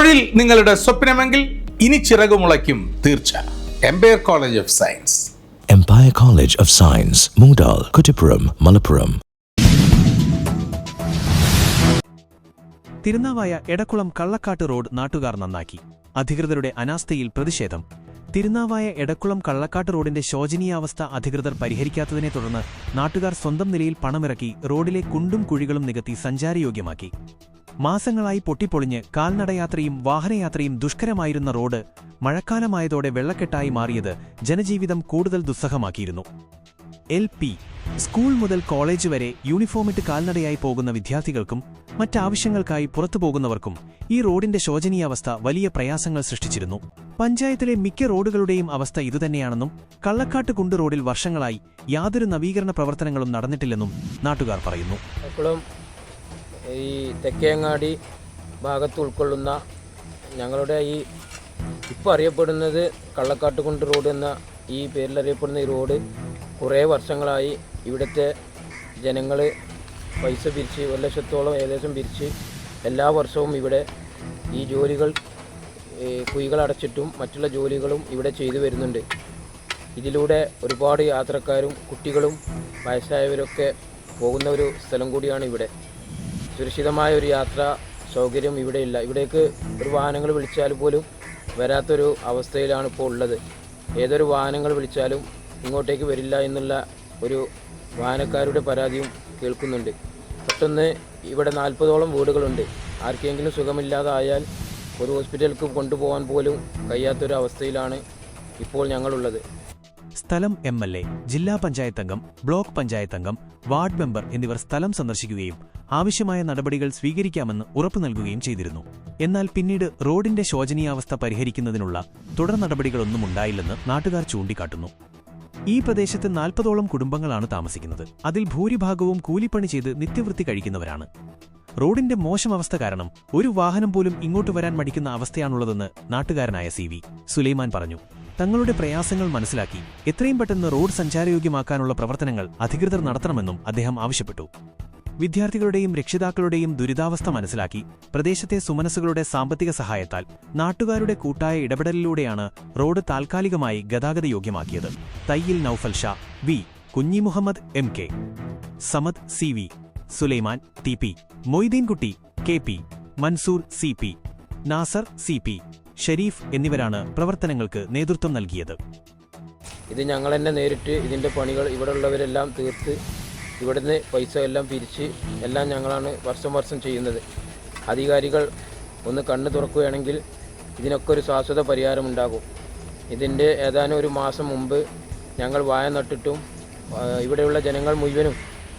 തൊഴിൽ നിങ്ങളുടെ സ്വപ്നമെങ്കിൽ ഇനി ചിറകു മുളയ്ക്കും. തീർച്ച. Empire college of science empire college of science Moodal Kuttippuram Malappuram Thirunavaya Edakkulam Kallakkad road നാട്ടുകാർ നന്നാക്കി. അധികൃതരുടെ അനാസ്ഥയിൽ പ്രതിഷേധം. തിരുനാവായ എടക്കുളം കള്ളക്കാട്ട് റോഡിന്റെ ശോചനീയാവസ്ഥ അധികൃതർ പരിഹരിക്കാത്തതിനെ തുടർന്ന് നാട്ടുകാർ സ്വന്തം നിലയിൽ പണമിറക്കി റോഡിലെ കുണ്ടും കുഴികളും നികത്തി സഞ്ചാരയോഗ്യമാക്കി. മാസങ്ങളായി പൊട്ടിപ്പൊളിഞ്ഞ് കാൽനടയാത്രയും വാഹനയാത്രയും ദുഷ്കരമായിരുന്ന റോഡ് മഴക്കാലമായതോടെ വെള്ളക്കെട്ടായി മാറിയത് ജനജീവിതം കൂടുതൽ ദുസ്സഹമാക്കിയിരുന്നു. എൽ പി സ്കൂൾ മുതൽ കോളേജ് വരെ യൂണിഫോമിട്ട് കാൽനടയായി പോകുന്ന വിദ്യാർത്ഥികൾക്കും മറ്റാവശ്യങ്ങൾക്കായി പുറത്തു പോകുന്നവർക്കും ഈ റോഡിന്റെ ശോചനീയാവസ്ഥ വലിയ പ്രയാസങ്ങൾ സൃഷ്ടിച്ചിരുന്നു. പഞ്ചായത്തിലെ മിക്ക റോഡുകളുടെയും അവസ്ഥ ഇതുതന്നെയാണെന്നും കള്ളക്കാട്ട് കുണ്ട് റോഡിൽ വർഷങ്ങളായി യാതൊരു നവീകരണ പ്രവർത്തനങ്ങളും നടന്നിട്ടില്ലെന്നും നാട്ടുകാർ പറയുന്നു. ഈ തെക്കേങ്ങാടി ഭാഗത്ത് ഉൾക്കൊള്ളുന്ന ഞങ്ങളുടെ ഈ ഇപ്പോൾ അറിയപ്പെടുന്നത് കള്ളക്കാട്ടുകുണ്ട് റോഡ് എന്ന ഈ പേരിൽ അറിയപ്പെടുന്ന ഈ റോഡ് കുറേ വർഷങ്ങളായി ഇവിടുത്തെ ജനങ്ങൾ പൈസ പിരിച്ച് ഒരു ലക്ഷത്തോളം ഏകദേശം പിരിച്ച് എല്ലാ വർഷവും ഇവിടെ ഈ ജോലികൾ കുഴികൾ അടച്ചിട്ടും മറ്റുള്ള ജോലികളും ഇവിടെ ചെയ്തു വരുന്നുണ്ട്. ഇതിലൂടെ ഒരുപാട് യാത്രക്കാരും കുട്ടികളും വയസ്സായവരൊക്കെ പോകുന്ന ഒരു സ്ഥലം കൂടിയാണ് ഇവിടെ. സുരക്ഷിതമായ ഒരു യാത്ര സൗകര്യം ഇവിടെയില്ല. ഇവിടേക്ക് ഒരു വാഹനങ്ങൾ വിളിച്ചാൽ പോലും വരാത്തൊരു അവസ്ഥയിലാണ് ഇപ്പോൾ ഉള്ളത്. ഏതൊരു വാഹനങ്ങൾ വിളിച്ചാലും ഇങ്ങോട്ടേക്ക് വരില്ല എന്നുള്ള ഒരു വാഹനക്കാരുടെ പരാതിയും കേൾക്കുന്നുണ്ട്. പെട്ടെന്ന് ഇവിടെ നാൽപ്പതോളം വീടുകളുണ്ട്. ആർക്കെങ്കിലും സുഖമില്ലാതായാൽ ഒരു ഹോസ്പിറ്റലിലേക്ക് കൊണ്ടുപോകാൻ പോലും കഴിയാത്തൊരു അവസ്ഥയിലാണ് ഇപ്പോൾ ഞങ്ങളുള്ളത്. സ്ഥലം എം എൽ എ ജില്ലാ പഞ്ചായത്ത് അംഗം ബ്ലോക്ക് പഞ്ചായത്ത് അംഗം വാർഡ് മെമ്പർ എന്നിവർ സ്ഥലം സന്ദർശിക്കുകയും ആവശ്യമായ നടപടികൾ സ്വീകരിക്കാമെന്ന് ഉറപ്പു നൽകുകയും ചെയ്തിരുന്നു. എന്നാൽ പിന്നീട് റോഡിന്റെ ശോചനീയാവസ്ഥ പരിഹരിക്കുന്നതിനുള്ള തുടർ നടപടികളൊന്നും ഉണ്ടായില്ലെന്ന് നാട്ടുകാർ ചൂണ്ടിക്കാട്ടുന്നു. ഈ പ്രദേശത്ത് നാൽപ്പതോളം കുടുംബങ്ങളാണ് താമസിക്കുന്നത്. അതിൽ ഭൂരിഭാഗവും കൂലിപ്പണി ചെയ്ത് നിത്യവൃത്തി കഴിക്കുന്നവരാണ്. റോഡിന്റെ മോശം അവസ്ഥ കാരണം ഒരു വാഹനം പോലും ഇങ്ങോട്ട് വരാൻ മടിക്കുന്ന അവസ്ഥയാണുള്ളതെന്ന് നാട്ടുകാരനായ സി വി സുലൈമാൻ പറഞ്ഞു. തങ്ങളുടെ പ്രയാസങ്ങൾ മനസ്സിലാക്കി എത്രയും പെട്ടെന്ന് റോഡ് സഞ്ചാരയോഗ്യമാക്കാനുള്ള പ്രവർത്തനങ്ങൾ അധികൃതർ നടത്തണമെന്നും അദ്ദേഹം ആവശ്യപ്പെട്ടു. വിദ്യാർത്ഥികളുടെയും രക്ഷിതാക്കളുടെയും ദുരിതാവസ്ഥ മനസ്സിലാക്കി പ്രദേശത്തെ സുമനസ്സുകളുടെ സാമ്പത്തിക സഹായത്താൽ നാട്ടുകാരുടെ കൂട്ടായ ഇടപെടലിലൂടെയാണ് റോഡ് താൽക്കാലികമായി ഗതാഗതയോഗ്യമാക്കിയത് Thayyil Noufal Shah V. Kunhi Muhammad M. K. Samad C. V. Sulaiman T. P. Moideenkutty K. P. Mansoor C. P. Nasar C. P. Shareef എന്നിവരാണ് പ്രവർത്തനങ്ങൾക്ക് നേതൃത്വം നൽകിയത്. ഇത് ഞങ്ങൾ തന്നെ നേരിട്ട് ഇതിന്റെ പണികൾ ഇവിടെ ഉള്ളവരെല്ലാം തീർത്ത് ഇവിടുന്ന് പൈസ എല്ലാം പിരിച്ച് എല്ലാം ഞങ്ങളാണ് വർഷം വർഷം ചെയ്യുന്നത്. അധികാരികൾ ഒന്ന് കണ്ണ് തുറക്കുകയാണെങ്കിൽ ഇതിനൊക്കെ ഒരു ശാശ്വത പരിഹാരമുണ്ടാകും ഇതിന്റെ ഏതാനും ഒരു മാസം മുമ്പ് ഞങ്ങൾ വായ നട്ടിട്ടും ഇവിടെയുള്ള ജനങ്ങൾ മുഴുവനും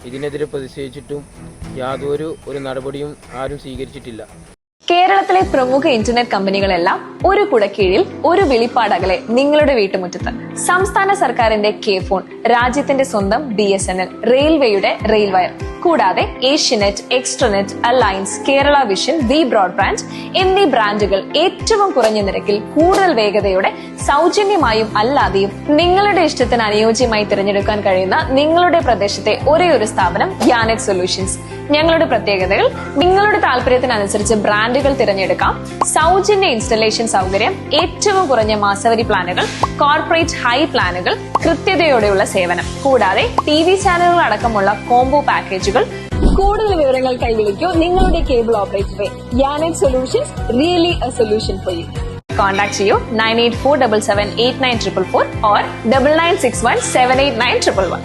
ഇതിനെതിരെ പ്രതിഷേധിച്ചിട്ടും യാതൊരു ഒരു നടപടിയും ആരും സ്വീകരിച്ചിട്ടില്ല. കേരളത്തിലെ പ്രമുഖ ഇന്റർനെറ്റ് കമ്പനികളെല്ലാം ഒരു കുടക്കീഴിൽ ഒരു വിളിപ്പാടകലെ നിങ്ങളുടെ വീട്ടുമുറ്റത്ത്. സംസ്ഥാന സർക്കാരിന്റെ കെ ഫോൺ രാജ്യത്തിന്റെ സ്വന്തം ബി എസ് എൻ എൽ റെയിൽവേയുടെ റെയിൽവയർ കൂടാതെ Asianet Extranet Alliance Kerala Vision V broadband എന്നീ ബ്രാൻഡുകൾ ഏറ്റവും കുറഞ്ഞ നിരക്കിൽ കൂടുതൽ വേഗതയോടെ സൗജന്യമായും അല്ലാതെയും നിങ്ങളുടെ ഇഷ്ടത്തിന് അനുയോജ്യമായി തിരഞ്ഞെടുക്കാൻ കഴിയുന്ന നിങ്ങളുടെ പ്രദേശത്തെ ഒരേ ഒരു സ്ഥാപനം യാനെറ്റ് സൊല്യൂഷൻസ് ഞങ്ങളുടെ പ്രത്യേകതകൾ നിങ്ങളുടെ താല്പര്യത്തിനനുസരിച്ച് ബ്രാൻഡുകൾ തിരഞ്ഞെടുക്കാം സൗജന്യ ഇൻസ്റ്റലേഷൻ സൗകര്യം ഏറ്റവും കുറഞ്ഞ മാസവരി പ്ലാനുകൾ കോർപ്പറേറ്റ് ഹൈ പ്ലാനുകൾ കൃത്യതയോടെയുള്ള സേവനം. കൂടാതെ ടി വി ചാനലുകൾ അടക്കമുള്ള കോംബോ പാക്കേജുകൾ കൂടുതൽ വിവരങ്ങൾ വിളിക്കൂ നിങ്ങളുടെ cable operator Ynet Solutions really a solution for you contact ചെയ്യൂ nine eight four double seven eight nine triple four or double nine six one seven eight nine triple one